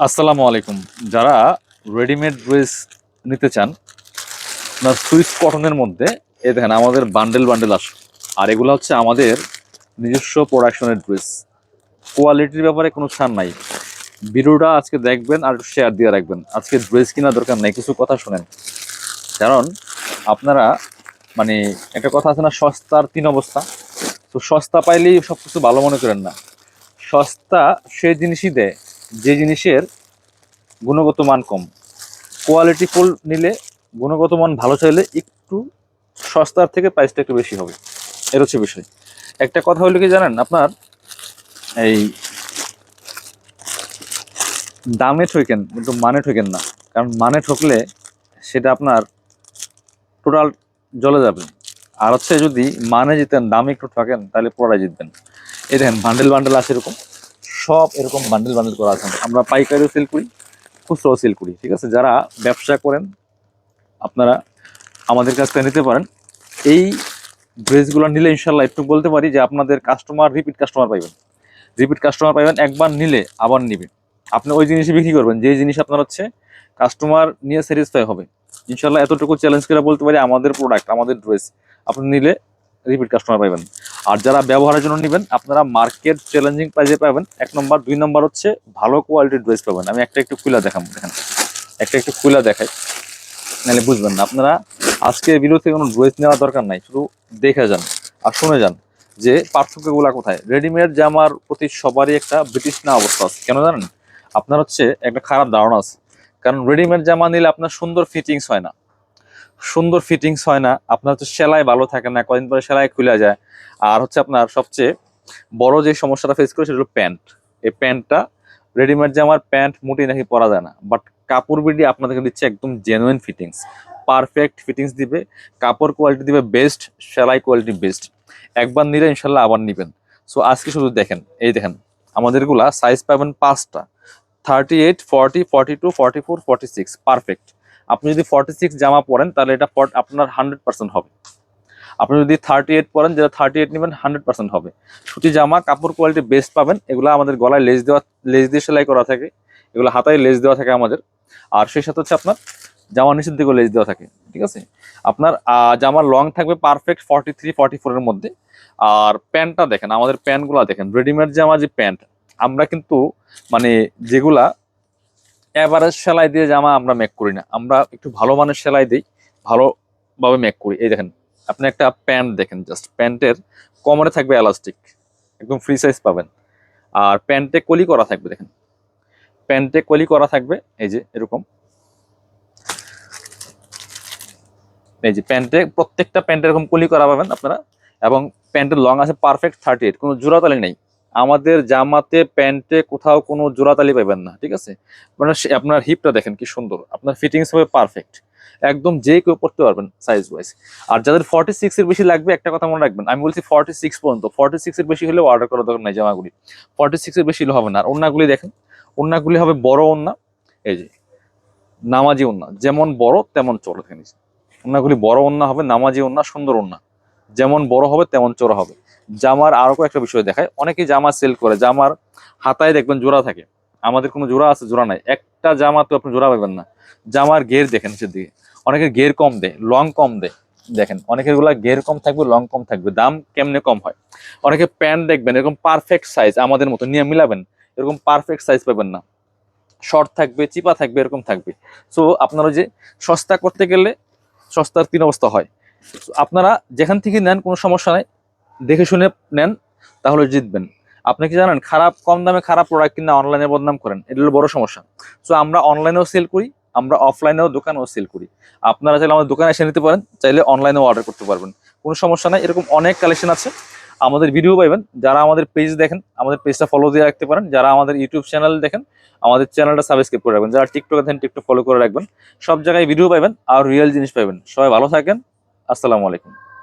আসসালামু আলাইকুম। যারা রেডিমেড ড্রেস নিতে চান, আপনার সুইস কটনের মধ্যে, এ দেখেন আমাদের বান্ডেল বান্ডেল আসে। আর এগুলো হচ্ছে আমাদের নিজস্ব প্রোডাকশনের ড্রেস কোয়ালিটির ব্যাপারে কোনো ছাড় নাই। ভিডিওটা আজকে দেখবেন আর শেয়ার দিয়ে রাখবেন। আজকে ড্রেস কেনার দরকার নেই, কিছু কথা শোনেন। কারণ আপনারা মানে একটা কথা আছে না, সস্তার তিন অবস্থা। তো সস্তা পাইলেই সব কিছু ভালো মনে করেন না। সস্তা সে জিনিসই দেয়। যে জিনিসের গুণগত মান কম। কোয়ালিটি ফুল নিলে গুণগত মান ভালো চাইলে একটু সস্তার থেকে প্রাইসটা একটু বেশি হবে। এর হচ্ছে বিষয়। একটা কথা হলো কি জানেন? আপনার এই দামে ঠকেন, কিন্তু মানে ঠকেন না। কারণ মানে ঠকলে সেটা আপনার টোটাল জলে যাবে। আর হচ্ছে যদি মানে জিতেন, দামে একটু ঠকেন, তাহলে পড়ায় জিতবেন। এই দেখেন বান্ডেল বান্ডেল আছে এরকম। সব এরকম বান্ডেল বান্ডেল করা আছে। আমরা পাইকারিও সেল করি, খুচরাও সেল করি, ঠিক আছে? যারা ব্যবসা করেন, আপনারা আমাদের কাছ থেকে নিতে পারেন। এই ড্রেসগুলো নিলে ইনশাল্লাহ একটু বলতে পারি যে আপনাদের কাস্টমার রিপিট কাস্টমার পাইবেন। রিপিট কাস্টমার পাইবেন, একবার নিলে আবার নিবে। আপনি ওই জিনিসই বিক্রি করবেন যে জিনিস আপনার হচ্ছে কাস্টমার নিয়ে স্যাটিসফাই হবে। ইনশাল্লাহ এতটুকু চ্যালেঞ্জ করে বলতে পারি আমাদের প্রোডাক্ট আমাদের ড্রেস আপনি নিলে রিপিট কাস্টমার পাইবেন। আর যারা ব্যবহারের জন্য নেবেন, আপনারা মার্কেট চ্যালেঞ্জিং প্রাইজে পাবেন। এক নম্বর দুই নম্বর হচ্ছে ভালো কোয়ালিটির ড্রেস পাবেন। আমি একটা একটু খুলা দেখাবো দেখেন। একটা একটু খুলা দেখাই। নাহলে বুঝবেন না। আপনারা আজকে ভিডিও থেকে কোনো ড্রেস নেওয়ার দরকার নাই, শুধু দেখে যান আর শুনে যান যে পার্থক্যগুলা কোথায়। রেডিমেড জামার প্রতি সবারই একটা ব্রিটিশ না অবস্থা আছে। কেন জানেন? আপনার হচ্ছে একটা খারাপ ধারণা আছে। কারণ রেডিমেড জামা নিলে আপনার সুন্দর ফিটিংস হয় না। সুন্দর ফিটিংস হয় না, আপনার হচ্ছে সেলাই ভালো থাকে না, কদিন পরে সেলাই খুলে যায়। আর হচ্ছে আপনার সবচেয়ে বড় যে সমস্যাটা ফেস করে সেটা হলো প্যান্ট। এই প্যান্টটা রেডিমেড জামার প্যান্ট মোটেই নাকি পরা যায় না। বাট কাপড় বিডি আপনাদেরকে দিচ্ছে একদম জেনুইন ফিটিংস পারফেক্ট ফিটিংস দিবে, কাপড় কোয়ালিটি দিবে বেস্ট সেলাই কোয়ালিটি বেস্ট একবার নিলে ইনশাল্লাহ আবার নিবেন। সো আজকে শুধু দেখেন, এই দেখেন, আমাদেরগুলা সাইজ পাবেন পাঁচটা। Thirty eight forty forty two forty four forty six perfect আপনি যদি ফর্টি সিক্স জামা পরেন, তাহলে এটা আপনার হান্ড্রেড পার্সেন্ট হবে। আপনি যদি থার্টি এইট পরেন, যেটা থার্টি এইট নেবেন হান্ড্রেড পার্সেন্ট হবে। সুতি জামা, কাপড় কোয়ালিটি বেস্ট পাবেন। এগুলো আমাদের গলায় লেস দেওয়া লেস দিয়ে সেলাই করা থাকে। এগুলো হাতায় লেস দেওয়া থাকে আমাদের। আর সেই সাথে হচ্ছে আপনার জামার নিচের দিকেও লেস দেওয়া থাকে। ঠিক আছে? আপনার জামার লং থাকবে পারফেক্ট ফর্টি থ্রি ফর্টি ফোরের মধ্যে। আর প্যান্টটা দেখেন, আমাদের প্যান্টগুলো দেখেন রেডিমেড জামা যে প্যান্ট, আমরা কিন্তু মানে যেগুলা এভারেজ সেলাই দিয়ে জামা আমরা মেক করি না। আমরা একটু ভালো মানের সেলাই দিই, ভালোভাবে মেক করি। এই দেখেন, আপনি একটা প্যান্ট দেখেন জাস্ট প্যান্টের কোমরে থাকবে এলাস্টিক একদম ফ্রি সাইজ পাবেন। আর প্যান্টে কলি করা থাকবে, দেখেন। প্যান্টে কলি করা থাকবে, এই যে এরকম। এই যে প্যান্টে প্রত্যেকটা প্যান্টে এরকম কলি করা পাবেন আপনারা। এবং প্যান্টের লং আছে পারফেক্ট থার্টি এইট কোনো জোড়াতালি নেই। আমাদের জামাতে, প্যান্টে কোথাও কোনো জোড়াতালি পাবেন না, ঠিক আছে? মানে আপনার হিপটা দেখেন কি সুন্দর, আপনার ফিটিংস হবে পারফেক্ট একদম যে কেউ পড়তে পারবেন সাইজ ওয়াইজ আর যাদের ফর্টি সিক্স এর বেশি লাগবে, একটা কথা মনে রাখবেন, আমি বলছি ফর্টি সিক্স পর্যন্ত ফর্টি সিক্স এর বেশি হলেও অর্ডার করা দরকার নাই জামাগুলি। ফর্টি সিক্স এর বেশি হলে হবে না, আর ওন্নাগুলি দেখেন ওন্নাগুলি হবে বড় ওন্না এই যে, নামাজি ওন্না যেমন বড় তেমন চড় যে। ওন্নাগুলি বড় ওন্না হবে, নামাজি ওন্না সুন্দর ওন্না যেমন বড় হবে তেমন চড়া হবে। জামার আরও কয়েকটা বিষয় দেখায় অনেকেই জামা সেল করে, জামার হাতায় দেখবেন জোড়া থাকে। আমাদের কোনো জোড়া আছে, জোড়া নাই। একটা জামা তো আপনি জোড়া পাবেন না। জামার গের দেখেন নিচের দিকে। অনেকের গের কম দেয় লং কম দেয়। দেখেন, অনেকেরগুলা গের কম থাকবে লং কম থাকবে। দাম কেমনে কম হয়? অনেকে প্যান্ট দেখবেন, এরকম পারফেক্ট সাইজ আমাদের মতো নিয়ে মিলাবেন। এরকম পারফেক্ট সাইজ পাবেন না। শর্ট থাকবে, চিপা থাকবে, এরকম থাকবে। সো আপনারা যে সস্তা করতে গেলে সস্তার তিন অবস্থা হয়। আপনারা যেখান থেকে নেন কোনো সমস্যা নাই। দেখে শুনে নেন, তাহলে জিতবেন। আপনি কি জানেন, খারাপ, কম দামে খারাপ প্রোডাক্ট কিনা অনলাইনে বদনাম করেন? এটা হলো বড় সমস্যা। সো আমরা অনলাইনেও সেল করি, আমরা অফলাইনেও দোকানেও সেল করি। আপনারা চাইলে আমাদের দোকানে এসে নিতে পারেন, চাইলে অনলাইনেও অর্ডার করতে পারবেন। কোনো সমস্যা নাই, এরকম অনেক কালেকশন আছে। আমাদের ভিডিও পাইবেন, যারা আমাদের পেজ দেখেন, আমাদের পেজটা ফলো দিয়ে রাখতে পারেন। যারা আমাদের ইউটিউব চ্যানেল দেখেন, আমাদের চ্যানেলটা সাবস্ক্রাইব করে রাখবেন। যারা টিকটকে দেখেন টিকটক ফলো করে রাখবেন। সব জায়গায় ভিডিও পাইবেন আর রিয়েল জিনিস পাইবেন। সবাই ভালো থাকেন। আসসালামু আলাইকুম।